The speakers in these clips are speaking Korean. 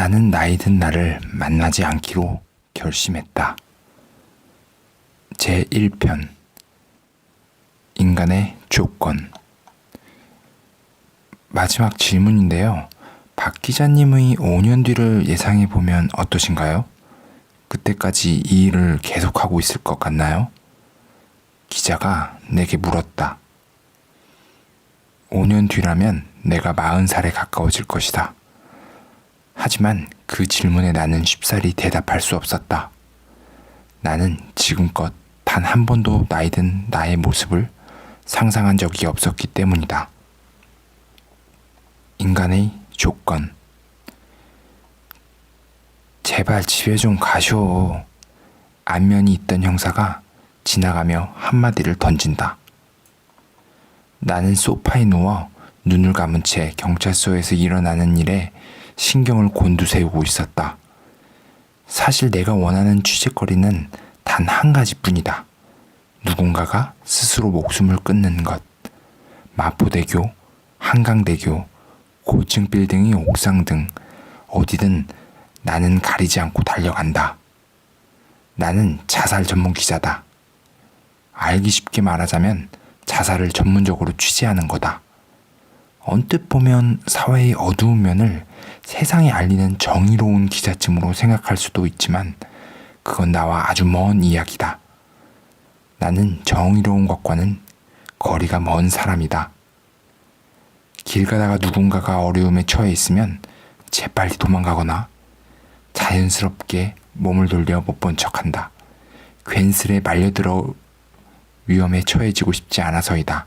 나는 나이 든 나를 만나지 않기로 결심했다. 제 1편 인간의 조건 마지막 질문인데요. 박 기자님의 5년 뒤를 예상해 보면 어떠신가요? 그때까지 이 일을 계속하고 있을 것 같나요? 기자가 내게 물었다. 5년 뒤라면 내가 40살에 가까워질 것이다. 하지만 그 질문에 나는 쉽사리 대답할 수 없었다. 나는 지금껏 단 한 번도 나이든 나의 모습을 상상한 적이 없었기 때문이다. 인간의 조건. 제발 집에 좀 가쇼. 안면이 있던 형사가 지나가며 한마디를 던진다. 나는 소파에 누워 눈을 감은 채 경찰서에서 일어나는 일에 신경을 곤두세우고 있었다. 사실 내가 원하는 취재거리는 단 한 가지 뿐이다. 누군가가 스스로 목숨을 끊는 것. 마포대교, 한강대교, 고층 빌딩의 옥상 등 어디든 나는 가리지 않고 달려간다. 나는 자살 전문 기자다. 알기 쉽게 말하자면 자살을 전문적으로 취재하는 거다. 언뜻 보면 사회의 어두운 면을 세상에 알리는 정의로운 기자쯤으로 생각할 수도 있지만 그건 나와 아주 먼 이야기다. 나는 정의로운 것과는 거리가 먼 사람이다. 길 가다가 누군가가 어려움에 처해 있으면 재빨리 도망가거나 자연스럽게 몸을 돌려 못 본 척한다. 괜스레 말려들어 위험에 처해지고 싶지 않아서이다.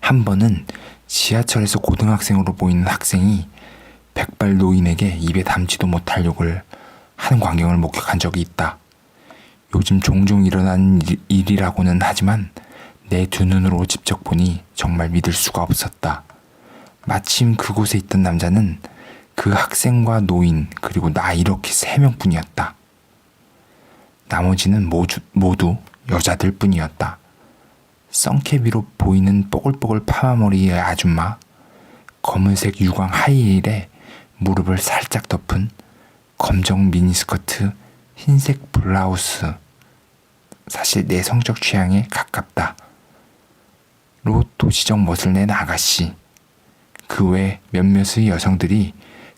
한 번은 지하철에서 고등학생으로 보이는 학생이 백발 노인에게 입에 담지도 못할 욕을 하는 광경을 목격한 적이 있다. 요즘 종종 일어나는 일- 일이라고는 하지만 내 두 눈으로 직접 보니 정말 믿을 수가 없었다. 마침 그곳에 있던 남자는 그 학생과 노인 그리고 나 이렇게 세 명뿐이었다. 나머지는 모두, 모두 여자들 뿐이었다. 썬캐비로 보이는 뽀글뽀글 파마머리의 아줌마, 검은색 유광 하이힐에 무릎을 살짝 덮은 검정 미니스커트, 흰색 블라우스. 사실 내 성적 취향에 가깝다. 로 도시적 멋을 낸 아가씨. 그 외 몇몇의 여성들이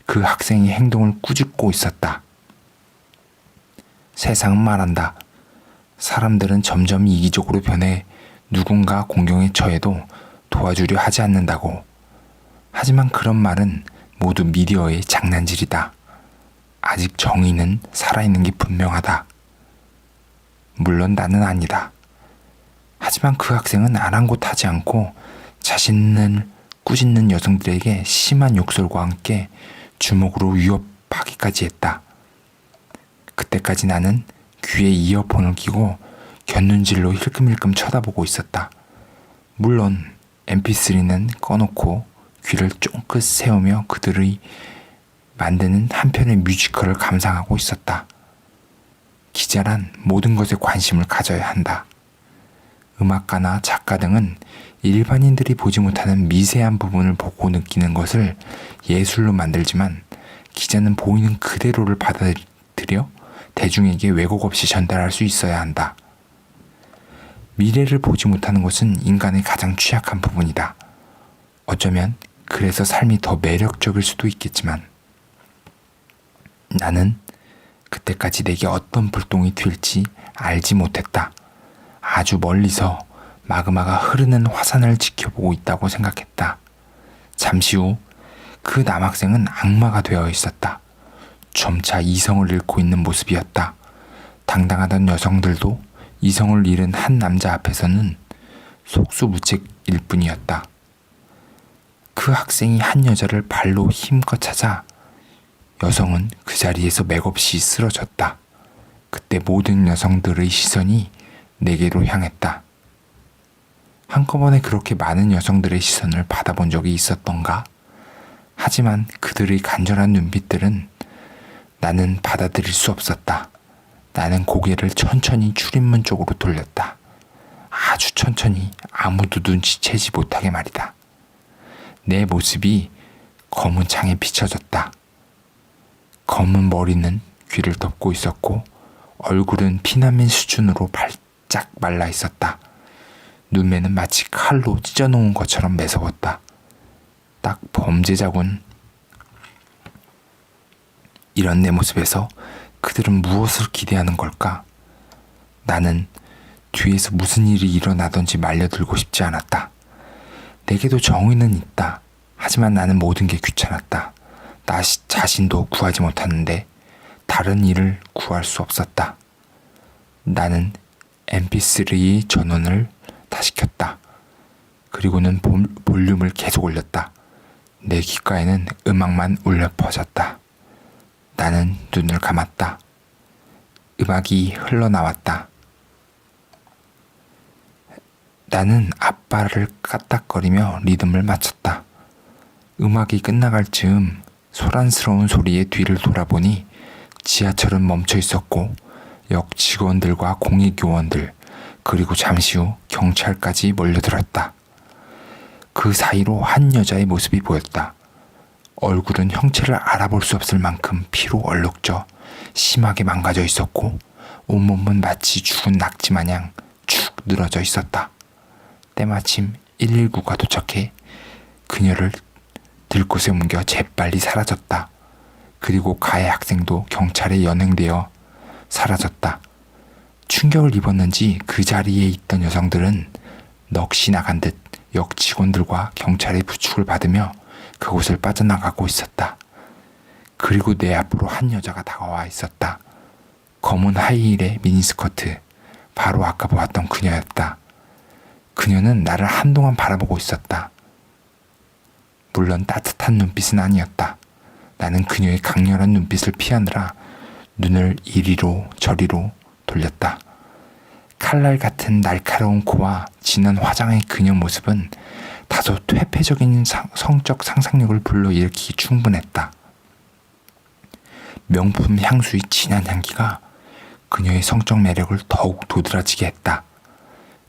그 학생의 행동을 꾸짖고 있었다. 세상은 말한다. 사람들은 점점 이기적으로 변해 누군가 공경에 처해도 도와주려 하지 않는다고. 하지만 그런 말은 모두 미디어의 장난질이다. 아직 정의는 살아있는 게 분명하다. 물론 나는 아니다. 하지만 그 학생은 아랑곳하지 않고 자신을 꾸짖는 여성들에게 심한 욕설과 함께 주먹으로 위협하기까지 했다. 그때까지 나는 귀에 이어폰을 끼고 곁눈질로 힐끔힐끔 쳐다보고 있었다. 물론 mp3는 꺼놓고 귀를 쫑긋 세우며 그들의 만드는 한편의 뮤지컬을 감상하고 있었다. 기자란 모든 것에 관심을 가져야 한다. 음악가나 작가 등은 일반인들이 보지 못하는 미세한 부분을 보고 느끼는 것을 예술로 만들지만 기자는 보이는 그대로를 받아들여 대중에게 왜곡 없이 전달할 수 있어야 한다. 미래를 보지 못하는 것은 인간의 가장 취약한 부분이다. 어쩌면 그래서 삶이 더 매력적일 수도 있겠지만 나는 그때까지 내게 어떤 불똥이 튈지 알지 못했다. 아주 멀리서 마그마가 흐르는 화산을 지켜보고 있다고 생각했다. 잠시 후 그 남학생은 악마가 되어 있었다. 점차 이성을 잃고 있는 모습이었다. 당당하던 여성들도 이성을 잃은 한 남자 앞에서는 속수무책일 뿐이었다. 그 학생이 한 여자를 발로 힘껏 찾아 여성은 그 자리에서 맥없이 쓰러졌다. 그때 모든 여성들의 시선이 내게로 향했다. 한꺼번에 그렇게 많은 여성들의 시선을 받아본 적이 있었던가? 하지만 그들의 간절한 눈빛들은 나는 받아들일 수 없었다. 나는 고개를 천천히 출입문 쪽으로 돌렸다. 아주 천천히 아무도 눈치채지 못하게 말이다. 내 모습이 검은 창에 비춰졌다. 검은 머리는 귀를 덮고 있었고 얼굴은 피난민 수준으로 발짝 말라 있었다. 눈매는 마치 칼로 찢어놓은 것처럼 매서웠다. 딱 범죄자군. 이런 내 모습에서 그들은 무엇을 기대하는 걸까? 나는 뒤에서 무슨 일이 일어나던지 말려들고 싶지 않았다. 내게도 정의는 있다. 하지만 나는 모든 게 귀찮았다. 나 시- 자신도 구하지 못하는데 다른 일을 구할 수 없었다. 나는 mp3 전원을 다시 켰다. 그리고는 볼, 볼륨을 계속 올렸다. 내 귓가에는 음악만 울려 퍼졌다. 나는 눈을 감았다. 음악이 흘러나왔다. 나는 앞발을 까딱거리며 리듬을 맞췄다. 음악이 끝나갈 즈음 소란스러운 소리에 뒤를 돌아보니 지하철은 멈춰 있었고 역 직원들과 공익요원들 그리고 잠시 후 경찰까지 몰려들었다. 그 사이로 한 여자의 모습이 보였다. 얼굴은 형체를 알아볼 수 없을 만큼 피로 얼룩져 심하게 망가져 있었고 온몸은 마치 죽은 낙지 마냥 축 늘어져 있었다. 때마침 119가 도착해 그녀를 들곳에 옮겨 재빨리 사라졌다. 그리고 가해 학생도 경찰에 연행되어 사라졌다. 충격을 입었는지 그 자리에 있던 여성들은 넋이 나간 듯 역 직원들과 경찰의 부축을 받으며 그곳을 빠져나가고 있었다. 그리고 내 앞으로 한 여자가 다가와 있었다. 검은 하이힐의 미니스커트. 바로 아까 보았던 그녀였다. 그녀는 나를 한동안 바라보고 있었다. 물론 따뜻한 눈빛은 아니었다. 나는 그녀의 강렬한 눈빛을 피하느라 눈을 이리로 저리로 돌렸다. 칼날 같은 날카로운 코와 진한 화장의 그녀 모습은 다소 퇴폐적인 상- 성적 상상력을 불러일으키기 충분했다. 명품 향수의 진한 향기가 그녀의 성적 매력을 더욱 도드라지게 했다.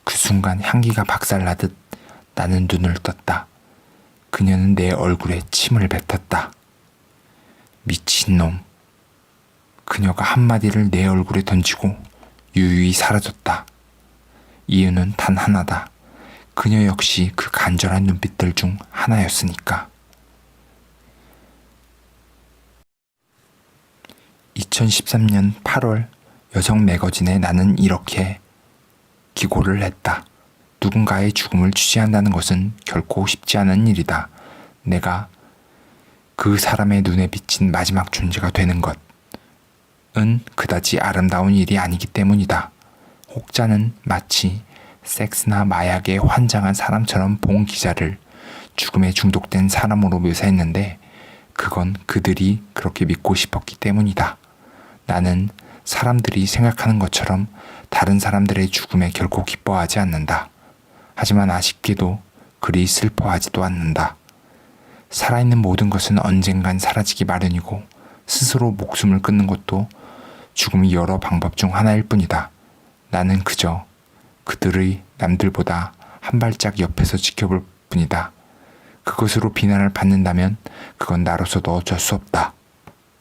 그 순간 향기가 박살나듯 나는 눈을 떴다. 그녀는 내 얼굴에 침을 뱉었다. 미친놈. 그녀가 한마디를 내 얼굴에 던지고 유유히 사라졌다. 이유는 단 하나다. 그녀 역시 그 간절한 눈빛들 중 하나였으니까. 2013년 8월 여성 매거진에 나는 이렇게 기고를 했다. 누군가의 죽음을 취재한다는 것은 결코 쉽지 않은 일이다. 내가 그 사람의 눈에 비친 마지막 존재가 되는 것은 그다지 아름다운 일이 아니기 때문이다. 혹자는 마치 섹스나 마약에 환장한 사람처럼 본 기자를 죽음에 중독된 사람으로 묘사했는데 그건 그들이 그렇게 믿고 싶었기 때문이다. 나는 사람들이 생각하는 것처럼 다른 사람들의 죽음에 결코 기뻐하지 않는다. 하지만 아쉽게도 그리 슬퍼하지도 않는다. 살아있는 모든 것은 언젠간 사라지기 마련이고 스스로 목숨을 끊는 것도 죽음이 여러 방법 중 하나일 뿐이다. 나는 그저 그들의 남들보다 한 발짝 옆에서 지켜볼 뿐이다. 그것으로 비난을 받는다면 그건 나로서도 어쩔 수 없다.